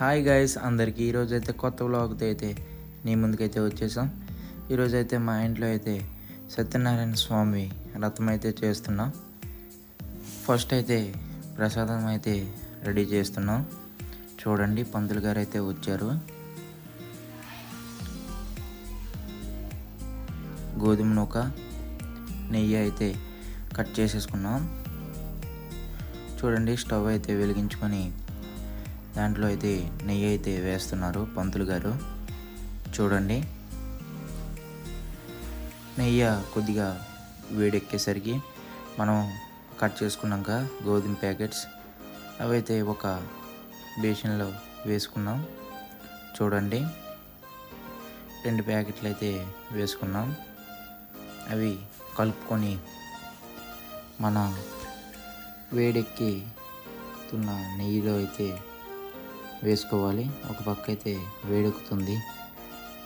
Hi guys అందరికీ ఈరోజు అయితే కొత్త వ్లాగ్తో అయితే నీ ముందుకైతే వచ్చేసాం. ఈరోజు అయితే మా ఇంట్లో అయితే సత్యనారాయణ స్వామి రథం అయితే చేస్తున్నాం. ఫస్ట్ అయితే ప్రసాదం అయితే రెడీ చేస్తున్నాం. చూడండి పంతులు గారు అయితే వచ్చారు. గోధుమ నూక నెయ్యి అయితే కట్ చేసేసుకున్నాం. చూడండి స్టవ్ అయితే వెలిగించుకొని దాంట్లో అయితే నెయ్యి అయితే వేస్తున్నారు పంతులు గారు. చూడండి. నెయ్యి కొద్దిగా వేడెక్కేసరికి మనం కట్ చేసుకున్నాక గోధుమ ప్యాకెట్స్ అవైతే ఒక బేషన్లో వేసుకున్నాం. చూడండి. రెండు ప్యాకెట్లు అయితే వేసుకున్నాం. అవి కలుపుకొని మన వేడెక్కుతున్న నెయ్యిలో అయితే వేసుకోవాలి. ఒక పక్క అయితే వేడెక్కుతుంది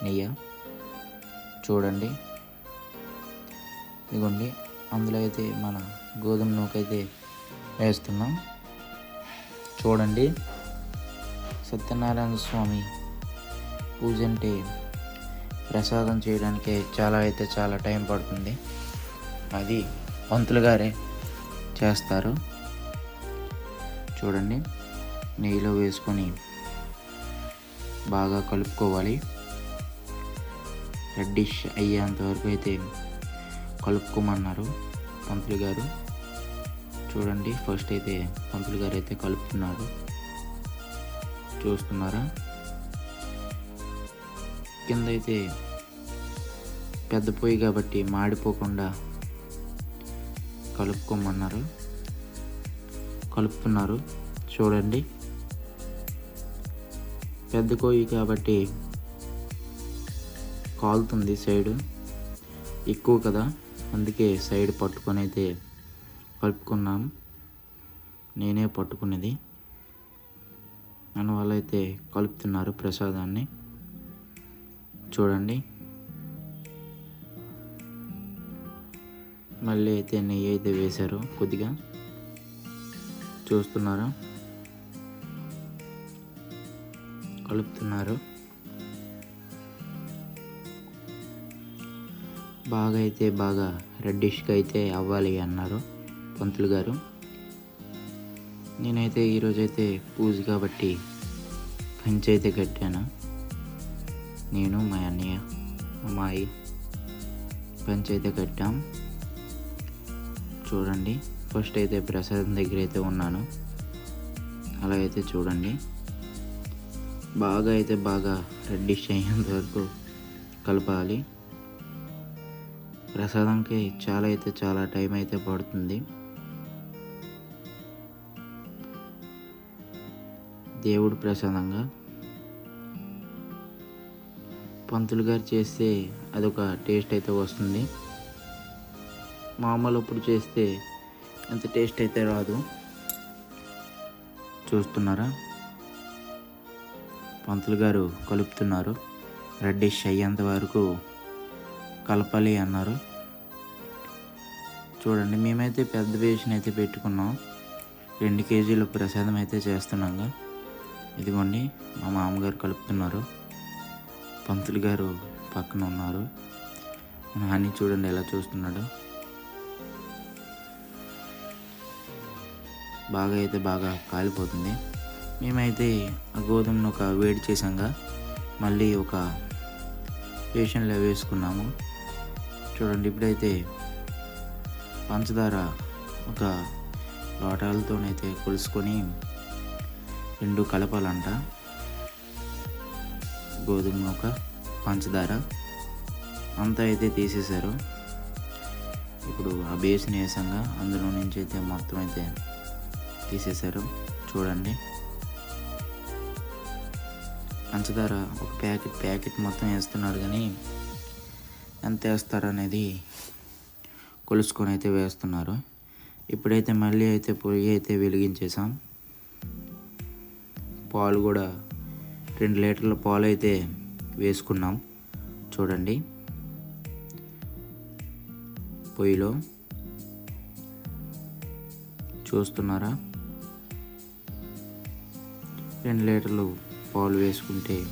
నెయ్యి. చూడండి. ఇదిగోండి. అందులో అయితే మన గోధుమ నూకైతే వేస్తున్నాం. చూడండి. సత్యనారాయణ స్వామి పూజ అంటే ప్రసాదం చేయడానికి చాలా అయితే చాలా టైం పడుతుంది. అది పంతులు గారే చేస్తారు. చూడండి. నెయ్యిలో వేసుకొని బాగా కలుపుకోవాలి. రెడ్డిష్ అయ్యేంత వరకు అయితే కలుపుకోమన్నారు పంతులు గారు. చూడండి ఫస్ట్ అయితే పంతులు గారు అయితే కలుపుతున్నారు. చూస్తున్నారా? కింద అయితే పెద్ద పొయ్యి కాబట్టి మాడిపోకుండా కలుపుకోమన్నారు. కలుపుతున్నారు. చూడండి. పెద్ద కోయి కాబట్టి కాలుతుంది సైడ్. ఎక్కువ కదా. అందుకే సైడ్ పట్టుకొని అయితే కలుపుకున్నాం. నేనే పట్టుకునేది మన వాళ్ళైతే కలుపుతున్నారు ప్రసాదాన్ని. చూడండి. మళ్ళీ అయితే నెయ్యి అయితే వేశారు కొద్దిగా. చూస్తున్నారా? కలుపుతున్నారు. బాగా అయితే బాగా రెడ్డిష్గా అయితే అవ్వాలి అన్నారు పంతులు గారు. నేనైతే ఈరోజైతే పూజ కాబట్టి పంచి అయితే కట్టాను. నేను మా అన్నయ్య అమ్మాయి పంచి అయితే కట్టాం. చూడండి ఫస్ట్ అయితే ప్రసాదం దగ్గర అయితే ఉన్నాను. అలా అయితే చూడండి. బాగా అయితే బాగా రెడ్డిష్ అయ్యేంత వరకు కలపాలి. ప్రసాదంకి చాలా అయితే చాలా టైం అయితే పడుతుంది. దేవుడు ప్రసాదంగా. పంతులు గారు చేస్తే అదొక టేస్ట్ అయితే వస్తుంది. మామూలు అప్పుడు చేస్తే అంత టేస్ట్ అయితే రాదు. చూస్తున్నారా? పంతులు గారు కలుపుతున్నారు. రెడ్డిష్ అయ్యేంత వరకు కలపాలి అన్నారు. చూడండి మేమైతే పెద్ద బేషన్ అయితే పెట్టుకున్నాం. రెండు కేజీల ప్రసాదం అయితే చేస్తున్నాగా ఇదిగోండి మా మామగారు కలుపుతున్నారు. పంతులు గారు పక్కన ఉన్నారు. నాని చూడండి ఎలా చూస్తున్నాడు. బాగా అయితే బాగా కాలిపోతుంది. మేమైతే ఆ గోధుమను ఒక వేడి చేసాక మళ్ళీ ఒక బేషన్లో వేసుకున్నాము. చూడండి ఇప్పుడైతే పంచదార ఒక లోటాలతోనైతే కొలుసుకొని రెండు కలపాలంట. గోధుమ ఒక పంచదార. అంతా అయితే తీసేశారు. ఇప్పుడు ఆ బేస్ని వేసాక అందులో నుంచి అయితే మొత్తం అయితే తీసేశారు. చూడండి. పంచదార ఒక ప్యాకెట్ ప్యాకెట్ మొత్తం వేస్తున్నారు కానీ ఎంత వేస్తారు అనేది కొలుసుకొని అయితే వేస్తున్నారు. ఇప్పుడైతే మళ్ళీ అయితే పొయ్యి అయితే వెలిగించేసాం పాలు కూడా రెండు లీటర్ల పాలు అయితే వేసుకున్నాం. చూడండి. పొయ్యిలో చూస్తున్నారా? రెండు లీటర్లు పాలు వేసుకుంటే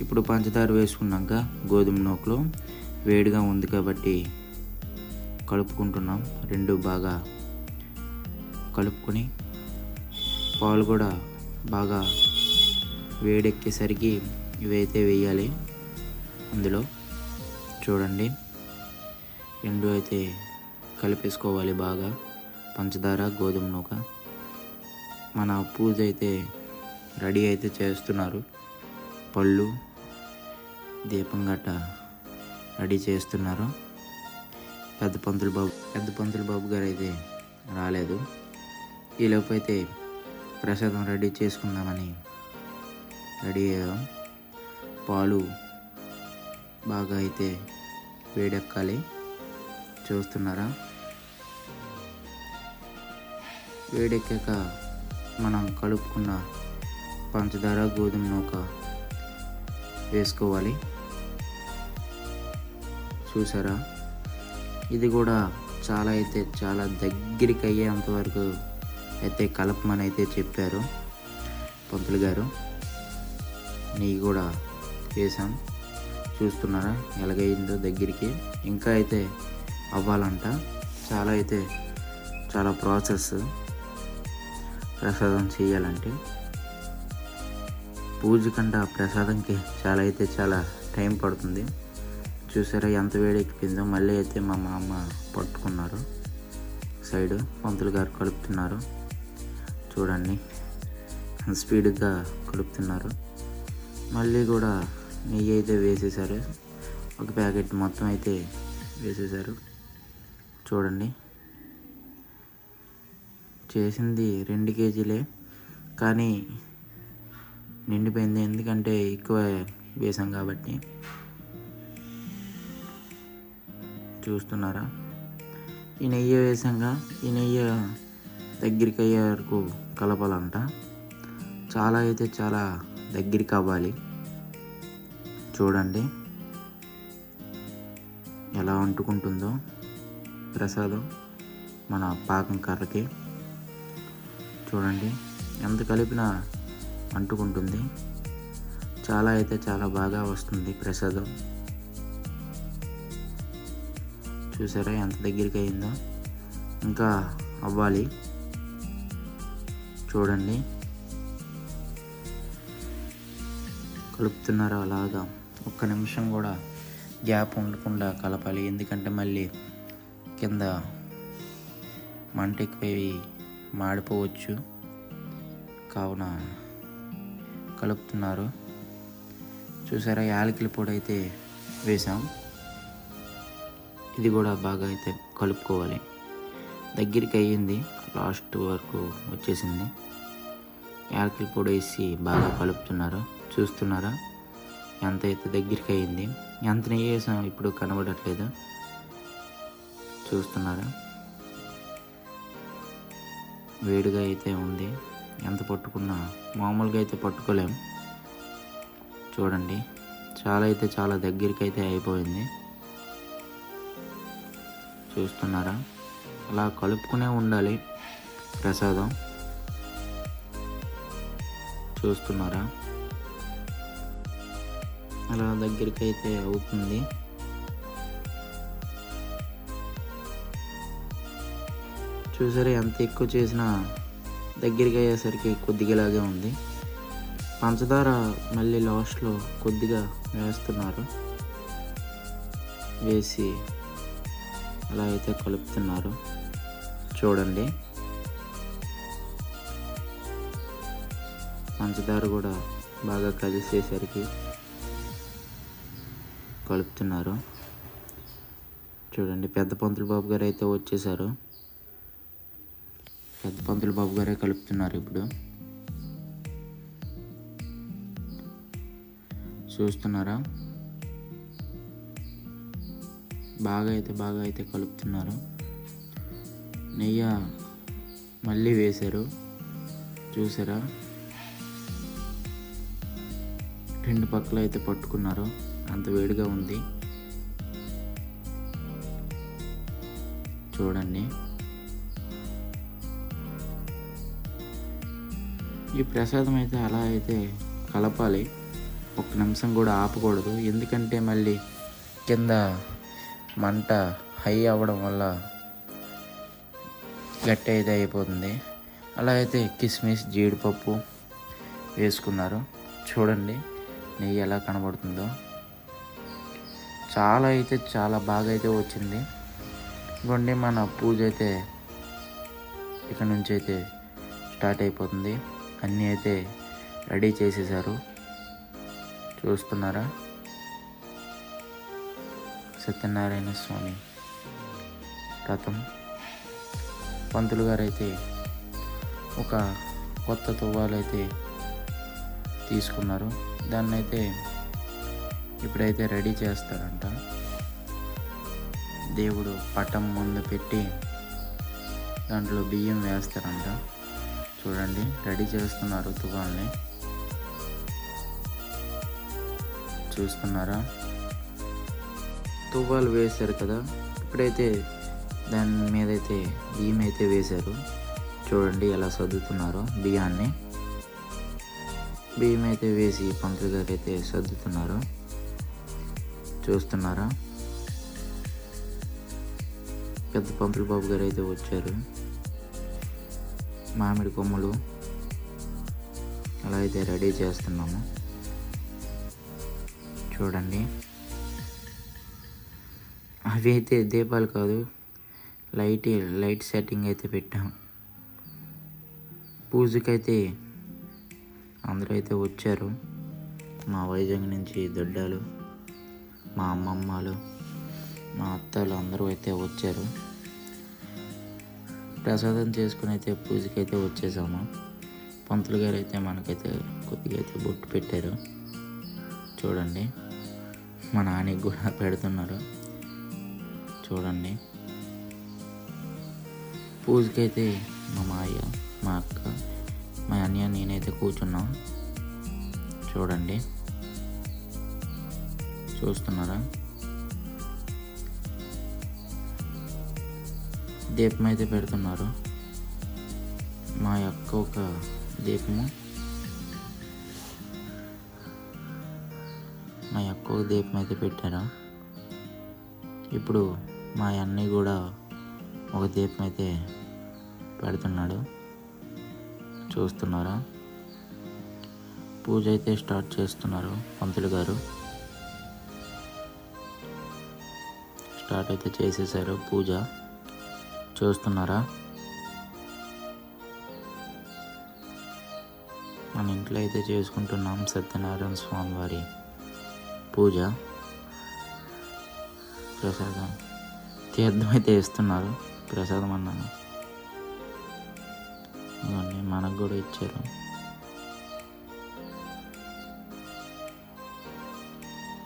ఇప్పుడు పంచదార వేసుకున్నాక గోధుమ నూకలో వేడిగా ఉంది కాబట్టి కలుపుకుంటున్నాం. రెండు బాగా కలుపుకొని పాలు కూడా బాగా వేడెక్కేసరికి ఇవైతే వేయాలి. అందులో చూడండి. రెండు అయితే కలిపేసుకోవాలి బాగా. పంచదార గోధుమ నూక. మన పూజ అయితే రెడీ అయితే చేస్తున్నారు. పళ్ళు దీపం గట్ట రెడీ చేస్తున్నారు. పెద్ద పంతులు బాబు పెద్ద పంతులు బాబు గారు అయితే రాలేదు. ఈలోపు అయితే ప్రసాదం రెడీ చేసుకుందామని రెడీ అయ్యాం. పాలు బాగా అయితే వేడెక్కాలి. చూస్తున్నారా? వేడెక్కాక మనం కలుపుకున్న పంచదార గోధుమ నూక వేసుకోవాలి. చూసారా? ఇది కూడా చాలా అయితే చాలా దగ్గరికి అయ్యేంత వరకు అయితే కలపమని అయితే చెప్పారు పంతులు గారు. నెయ్యి కూడా వేసాం చూస్తున్నారా? ఎలాగైందో దగ్గరికి. ఇంకా అయితే అవ్వాలంట. చాలా అయితే చాలా ప్రాసెస్ ప్రసాదం చేయాలంటే. పూజ కంటే ఆ ప్రసాదంకి చాలా అయితే చాలా టైం పడుతుంది. చూసారా ఎంత వేడెక్కిపోయిందో మళ్ళీ అయితే మా మామ పట్టుకున్నారు. సైడ్ పంతులు గారు కలుపుతున్నారు. చూడండి. స్పీడ్గా కలుపుతున్నారు. మళ్ళీ కూడా నెయ్యి అయితే వేసేసారు. ఒక ప్యాకెట్ మొత్తం అయితే వేసేసారు. చూడండి. చేసింది రెండు కేజీలే. కానీ నిండిపోయింది. ఎందుకంటే ఎక్కువ వేసాం కాబట్టి. చూస్తున్నారా? ఈ నెయ్యి వేసాక ఈ నెయ్యి దగ్గరికి అయ్యే వరకు కలపాలంట. చాలా అయితే చాలా దగ్గరికి అవ్వాలి. చూడండి. ఎలా అంటుకుంటుందో ప్రసాదం మన పాకం కర్రకి. చూడండి. ఎంత కలిపినా అంటుకుంటుంది. చాలా అయితే చాలా బాగా వస్తుంది ప్రసాదం. చూసారా ఎంత దగ్గరికి అయిందో ఇంకా అవ్వాలి. చూడండి. కలుపుతున్నారు అలాగా? ఒక్క నిమిషం కూడా గ్యాప్ ఉండకుండా కలపాలి. ఎందుకంటే మళ్ళీ కింద మంట ఎక్కువై మాడిపోవచ్చు. కావున కలుపుతున్నారు. చూసారా యాలకుల పొడి అయితే వేసాం. ఇది కూడా బాగా అయితే కలుపుకోవాలి. దగ్గరికి అయ్యింది లాస్ట్ వరకు వచ్చేసింది. యాలకుల పొడి వేసి బాగా కలుపుతున్నారు. చూస్తున్నారా ఎంత అయితే దగ్గరికి అయ్యింది ఎంత నెయ్యి వేసాం ఇప్పుడు కనబడట్లేదు. చూస్తున్నారా వేడిగా అయితే ఉంది. ఎంత పట్టుకున్నా మామూలుగా అయితే పట్టుకోలేం. చూడండి చాలా అయితే చాలా దగ్గరికి అయితే అయిపోయింది. చూస్తున్నారా? అలా కలుపుకునే ఉండాలి ప్రసాదం. చూస్తున్నారా? అలా దగ్గరికి అయితే అవుతుంది. చూసారా ఎంత ఎక్కువ చేసినా దగ్గరికి అయ్యేసరికి కొద్దిగాలాగే ఉంది. పంచదార మళ్ళీ లాస్ట్లో కొద్దిగా వేస్తున్నారు. వేసి అలా అయితే కలుపుతున్నారు. చూడండి. పంచదార కూడా బాగా కలిసేసరికి కలుపుతున్నారు. చూడండి పెద్ద పంతులు బాబు గారు అయితే వచ్చేసారు. పెద్ద పంతులు బాబు గారే కలుపుతున్నారు ఇప్పుడు. చూస్తున్నారా? బాగా అయితే బాగా అయితే కలుపుతున్నారు. నెయ్యి మళ్ళీ వేశారు. చూసారా? రెండు పక్కల అయితే పట్టుకున్నారు. అంత వేడిగా ఉంది. చూడండి. ఈ ప్రసాదం అయితే అలా అయితే కలపాలి. ఒక్క నిమిషం కూడా ఆపకూడదు. ఎందుకంటే మళ్ళీ కింద మంట హై అవ్వడం వల్ల గట్టి అయితే అయిపోతుంది. అలా అయితే కిస్మిస్ జీడిపప్పు వేసుకున్నారు. చూడండి నెయ్యి ఎలా కనబడుతుందో. చాలా అయితే చాలా బాగా అయితే వచ్చింది. ఇవ్వండి మన పూజ అయితే ఇక్కడ నుంచి అయితే స్టార్ట్ అయిపోతుంది. అన్నీ అయితే రెడీ చేసేసారు చూస్తున్నారా? సత్యనారాయణ స్వామి రథం. పంతులు గారు అయితే ఒక కొత్త తువ్వాలు అయితే తీసుకున్నారు. దాన్ని అయితే ఇప్పుడైతే రెడీ చేస్తారంట. దేవుడు పటం ముందు పెట్టి దాంట్లో బియ్యం వేస్తారంట. చూడండి. రెడీ చేస్తున్నారు తుఫాన్ని. చూస్తున్నారా? తువ్వాలు వేశారు కదా. ఇప్పుడైతే దాని మీద అయితే బియ్యం అయితే వేశారు. చూడండి ఎలా సర్దుతున్నారో బియ్యాన్ని. బియ్యం అయితే వేసి పంతులు గారు అయితే సర్దుతున్నారు. చూస్తున్నారా? పెద్ద పంతులు బాబు గారు అయితే వచ్చారు. మామిడి కొమ్మలు అలా అయితే రెడీ చేస్తున్నాము. చూడండి. అవి అయితే దీపాలు కాదు లైట్ లైట్ సెట్టింగ్ అయితే పెట్టాం. పూజకైతే అందరూ అయితే వచ్చారు. మా వైజాగ్ నుంచి దొడ్డాలు మా అమ్మమ్మలు మా అత్తలు అందరూ అయితే వచ్చారు. ప్రసాదం చేసుకుని అయితే పూజకి అయితే వచ్చేసాము. పంతులు గారు అయితే మనకైతే కొద్దిగా అయితే బొట్టు పెట్టారు. చూడండి మా నాన్నకి కూడా పెడుతున్నారు. చూడండి. పూజకైతే మా మాయ మా అక్క మా అన్నయ్య నేనైతే కూర్చున్నాం. చూడండి. చూస్తున్నారా? దీపం అయితే పెడుతున్నారు. మా యొక్క ఒక దీపము. మా యొక్క ఒక దీపం అయితే పెట్టారు. ఇప్పుడు మా అన్నయ్య కూడా ఒక దీపం అయితే పెడుతున్నాడు. చూస్తున్నారా? పూజ అయితే స్టార్ట్ చేస్తున్నారు పంతులు గారు. స్టార్ట్ అయితే చేసేసారు పూజ. చూస్తున్నారా? మన ఇంట్లో అయితే చేసుకుంటున్నాం సత్యనారాయణ స్వామి వారి పూజ. ప్రసాదం. తీర్థం అయితే ఇస్తున్నారు. ప్రసాదం అన్నాను. ఇవన్నీ మనకు కూడా ఇచ్చారు.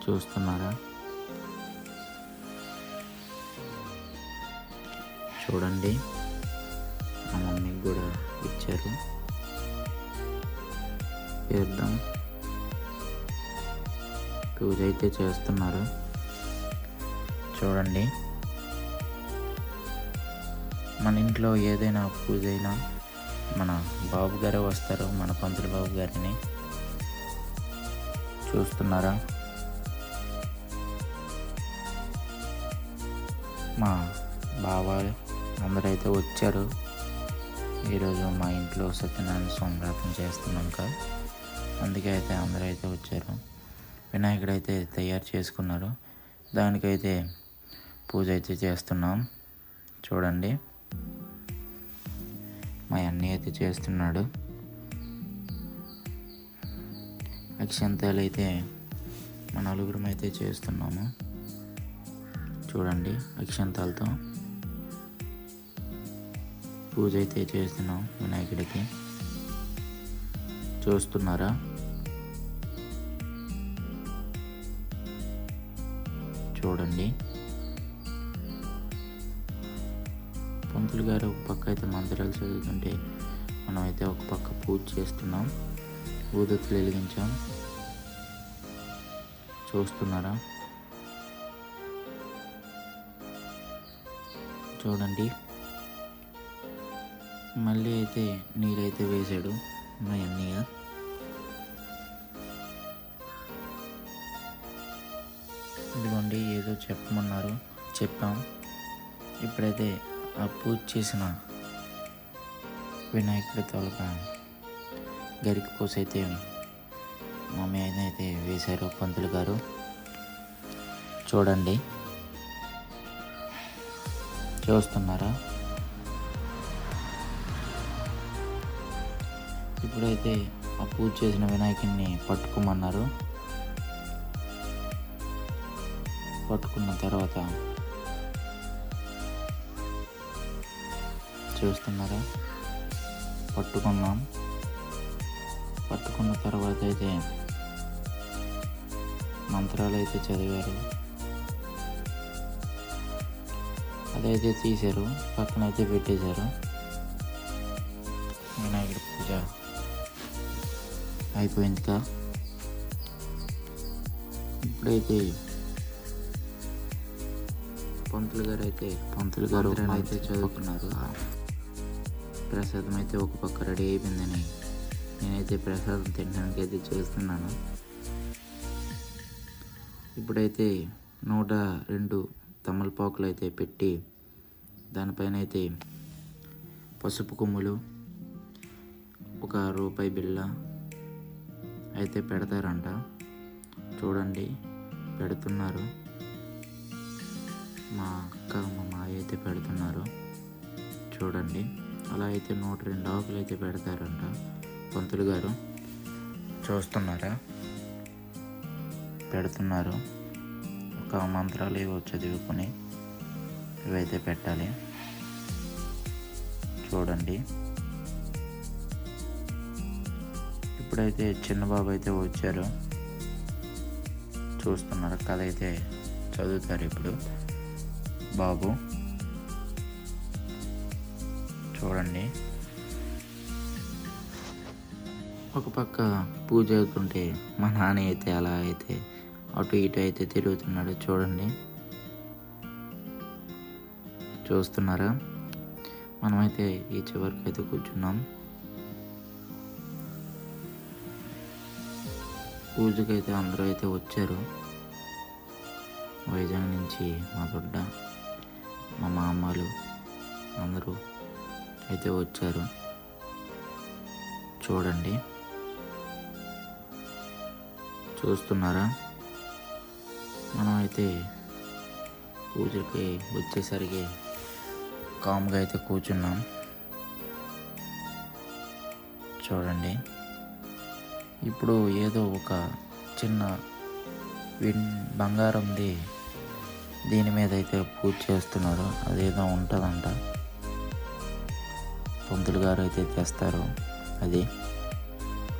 చూస్తున్నారా? చూడండి. మా మమ్మీకి కూడా ఇచ్చారు. చేద్దాం. పూజ అయితే చేస్తున్నారు. చూడండి. మన ఇంట్లో ఏదైనా పూజ అయినా మన బాబు గారే వస్తారు మన పంతులు బాబు గారిని. చూస్తున్నారా? మా బావ అందరైతే వచ్చారు. ఈరోజు మా ఇంట్లో సత్యనారాయణ స్వామి వ్రతం చేస్తున్నాం కదా. అందుకే అయితే అందరైతే వచ్చారు. వినాయకుడు అయితే తయారు చేసుకున్నారు. దానికైతే పూజ అయితే చేస్తున్నాం. చూడండి. మా అన్నయ్య అయితే చేస్తున్నాడు. అక్షంతాలు అయితే మన నలుగురం అయితే చేస్తున్నాము. చూడండి అక్షంతాలతో. పూజ అయితే చేస్తున్నాం వినాయకుడికి. చూస్తున్నారా? చూడండి. పంతులు గారు ఒక పక్క అయితే మంత్రాలు చదువుతుంటే మనం అయితే ఒక పక్క పూజ చేస్తున్నాం. ఊదత్తులు వెలిగించాం. చూస్తున్నారా? చూడండి. మళ్ళీ అయితే నీరైతే వేశాడు మా అన్నయ్య. ఇదిగోండి ఏదో చెప్పమన్నారు చెప్పాం. ఇప్పుడైతే ఆ పూజ చేసిన వినాయకుడి తొలక గరికి పూస అయితే మమ్మీ అయినా అయితే వేశారు పంతులు గారు. చూడండి. చూస్తున్నారా? ఇప్పుడైతే ఆ పూజ చేసిన వినాయకుడిని పట్టుకోమన్నారు. పట్టుకున్న తర్వాత చూస్తున్నారా? పట్టుకున్నాం. పట్టుకున్న తర్వాత అయితే మంత్రాలు అయితే చదివారు. అదైతే తీశారు. పక్కన అయితే పెట్టేశారు. వినాయకుడి పూజ. అయిపోయిందిగా ఇప్పుడైతే పంతులు గారు అయితే పంతులు గారు అయితే చదువుకున్నారు. ప్రసాదం అయితే ఒక పక్క రెడీ అయిపోయిందని నేనైతే ప్రసాదం తినడానికి అయితే చూస్తున్నాను. ఇప్పుడైతే నూట రెండు తమలపాకులు అయితే పెట్టి దానిపైన అయితే పసుపు కొమ్ములు ఒక రూపాయి బిళ్ళ అయితే పెడతారంట. చూడండి పెడుతున్నారు. మా అక్క మా మాయ అయితే పెడుతున్నారు. చూడండి అలా అయితే నూట రెండు ఆకులు అయితే పెడతారంట పంతులు గారు. చూస్తున్నారా? పెడుతున్నారు. ఒక మంత్రాలు ఏవో చదువుకొని ఇవైతే పెట్టాలి. చూడండి. ఇప్పుడైతే చిన్న బాబు అయితే వచ్చారు. చూస్తున్నారు కథ అయితే చదువుతారు ఇప్పుడు. బాబు చూడండి. ఒక పక్క పూజ అవుతుంటే మా నాన్న అయితే అలా అయితే అటు ఇటు అయితే తిరుగుతున్నాడు. చూడండి. చూస్తున్నారా? మనమైతే ఈ చివరికి అయితే కూర్చున్నాం. పూజకైతే అందరూ అయితే వచ్చారు. వైజాగ్ నుంచి మా బిడ్డ మా మామలు అందరూ అయితే వచ్చారు. చూడండి. చూస్తున్నారా? మనం అయితే పూజకి వచ్చేసరికి కామ్గా అయితే కూర్చున్నాం. చూడండి. ఇప్పుడు ఏదో ఒక చిన్న విన్ బంగారంది దీని మీద అయితే పూజ చేస్తున్నారు. అదేదో ఉంటుందంట. పంతులు గారు అయితే తెస్తారు అది.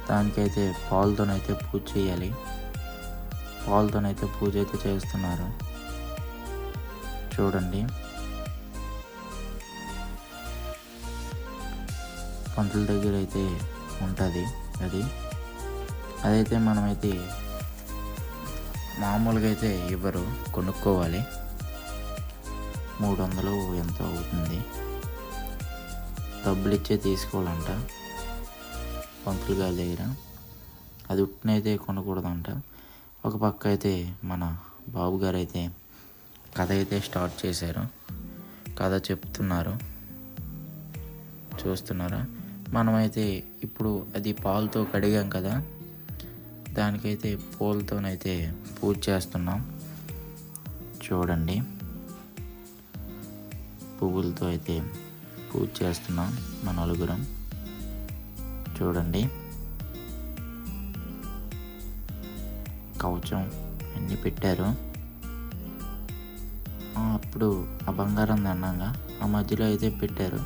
దానికైతే పాలతోనైతే పూజ చేయాలి. పాలతోనైతే పూజ అయితే చేస్తున్నారు. చూడండి. పంతుల దగ్గర అయితే ఉంటుంది అది. అదైతే మనమైతే మామూలుగా అయితే ఇవ్వరు కొనుక్కోవాలి. మూడు వందలు ఎంతో అవుతుంది. డబ్బులు ఇచ్చే తీసుకోవాలంట పంతులు గారి దగ్గర. అది ఉట్టినైతే కొనకూడదంట. ఒక పక్క అయితే మన బాబు గారు అయితే కథ అయితే స్టార్ట్ చేశారు. కథ చెప్తున్నారు. చూస్తున్నారా? మనమైతే ఇప్పుడు అది పాలతో కడిగాం కదా. దానికైతే పూలతోనైతే పూజ చేస్తున్నాం. చూడండి. పువ్వులతో అయితే పూజ చేస్తున్నాం మన నలుగురం. చూడండి. కవచం అన్నీ పెట్టారు. అప్పుడు ఆ బంగారం దండంగా ఆ మధ్యలో అయితే పెట్టారు.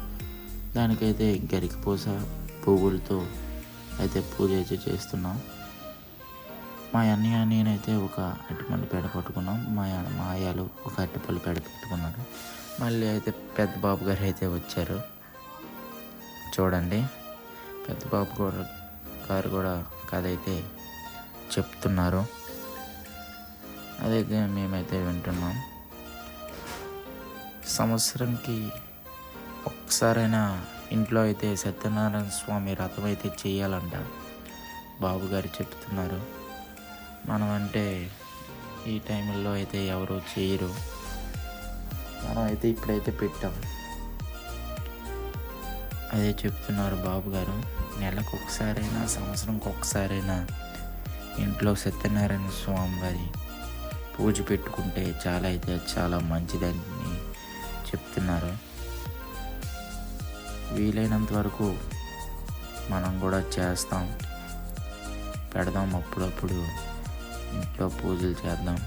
దానికైతే గరికి పూస పువ్వులతో అయితే పూజ అయితే చేస్తున్నాం. మా అన్నయ్య నేనైతే ఒక అరటిపండు పేడ పట్టుకున్నాం. మా మా అయ్యాలు ఒక అరటిపళ్ళు పేడ పెట్టుకున్నారు. మళ్ళీ అయితే పెద్ద బాబు గారు అయితే వచ్చారు. చూడండి. పెద్ద బాబు కూడా గారు కూడా కథ అయితే చెప్తున్నారు. అదైతే మేమైతే వింటున్నాం. సంవత్సరంకి ఒక్కసారైనా ఇంట్లో అయితే సత్యనారాయణ స్వామి రథం అయితే చేయాలంట బాబుగారు చెప్తున్నారు. మనం అంటే ఈ టైంలో అయితే ఎవరు చేయరు. మనం అయితే ఇప్పుడైతే పెట్టాం. అదే చెప్తున్నారు బాబు గారు నెలకు ఒకసారైనా సంవత్సరంకి ఒకసారైనా ఇంట్లో సత్యనారాయణ స్వామి వారి పూజ పెట్టుకుంటే చాలా అయితే చాలా మంచిదని చెప్తున్నారు. వీలైనంత వరకు మనం కూడా చేస్తాం. పెడదాం అప్పుడప్పుడు. ఇంట్లో పూజలు చేద్దాం.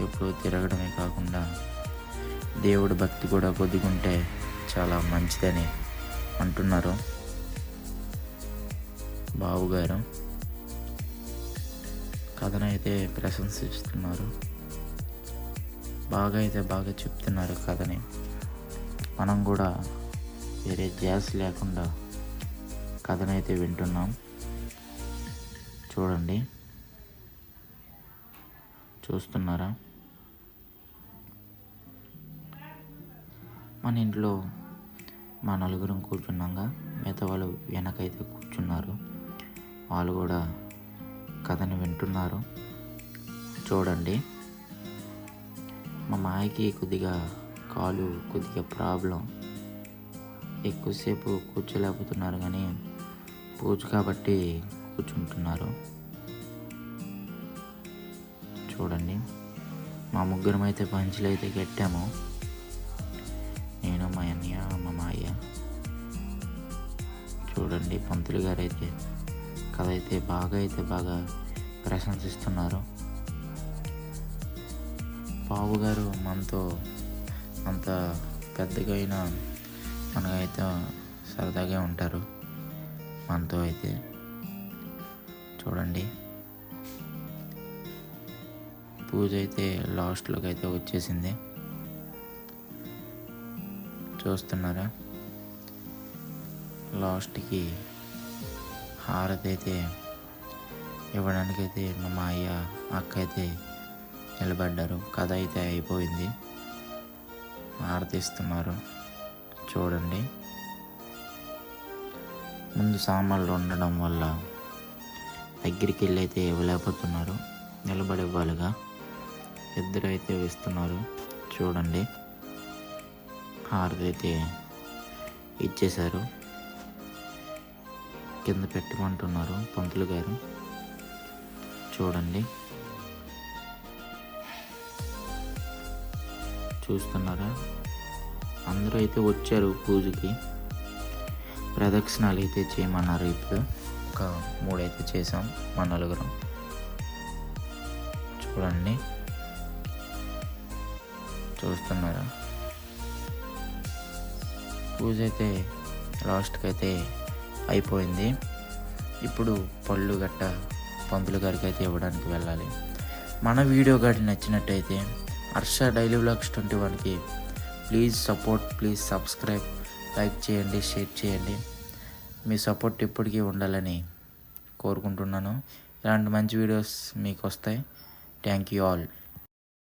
ఎప్పుడు తిరగడమే కాకుండా దేవుడి భక్తి కూడా కొద్దిగుంటే చాలా మంచిదని అంటున్నారు. బావుగారు కథనైతే ప్రశంసిస్తున్నారు. బాగా అయితే బాగా చెప్తున్నారు కథని. మనం కూడా వేరే జాస్ లేకుండా కథనైతే వింటున్నాం. చూడండి. చూస్తున్నారా? మన ఇంట్లో మా నలుగురం కూర్చున్నాగా. మిగతా వాళ్ళు వెనకైతే కూర్చున్నారు. వాళ్ళు కూడా కథను వింటున్నారు. చూడండి. మా మాయకి కొద్దిగా కాలు కొద్దిగా ప్రాబ్లం. ఎక్కువసేపు కూర్చోలేకపోతున్నారు కానీ పూజ కాబట్టి కూర్చుంటున్నారు. చూడండి. మా ముగ్గురం అయితే పంచులు అయితే కట్టాము. నేను మా అన్నయ్య మా మాయ చూడండి పంతులు గారు అయితే కథ అయితే బాగా అయితే బాగా ప్రశంసిస్తున్నారు. బాబు గారు మనతో అంత పెద్దగా అయినా మనకైతే సరదాగా ఉంటారు. మనతో అయితే చూడండి. పూజ అయితే లాస్ట్లోకి అయితే వచ్చేసింది. చూస్తున్నారా? లాస్ట్కి హారతి అయితే ఇవ్వడానికైతే మా మాయ అక్క అయితే నిలబడ్డారు. కథ అయితే అయిపోయింది. హారతి ఇస్తున్నారు చూడండి. ముందు సామాన్లు ఉండడం వల్ల దగ్గరికి వెళ్ళి అయితే ఇవ్వలేకపోతున్నారు. నిలబడి ఇవ్వాలిగా. ఇద్దరు అయితే వేస్తున్నారు. చూడండి. హారతి అయితే ఇచ్చేశారు. కింద పెట్టమంటున్నారు పంతులు గారు. చూడండి. చూస్తున్నారా? అందరూ అయితే వచ్చారు పూజకి. ప్రదక్షిణాలు అయితే చేయమన్నారు ఇప్పుడు. ఒక మూడైతే చేసాం మా నలుగురం. చూడండి. చూస్తున్నారా? పూజ అయితే లాస్ట్కి అయితే అయిపోయింది. ఇప్పుడు పళ్ళు గట్ట పంతులు గారికి అయితే ఇవ్వడానికి వెళ్ళాలి. మన వీడియో గాడి నచ్చినట్టయితే హర్ష డైలీ బ్లాగ్స్ ట్వంటీ వన్కి please support please subscribe like చేయండి షేర్ చేయండి. మీ సపోర్ట్ ఎప్పటికీ ఉండాలని కోరుకుంటున్నాను. ఇలాంటి మంచి వీడియోస్ మీకు వస్తాయి థ్యాంక్ యూ ఆల్.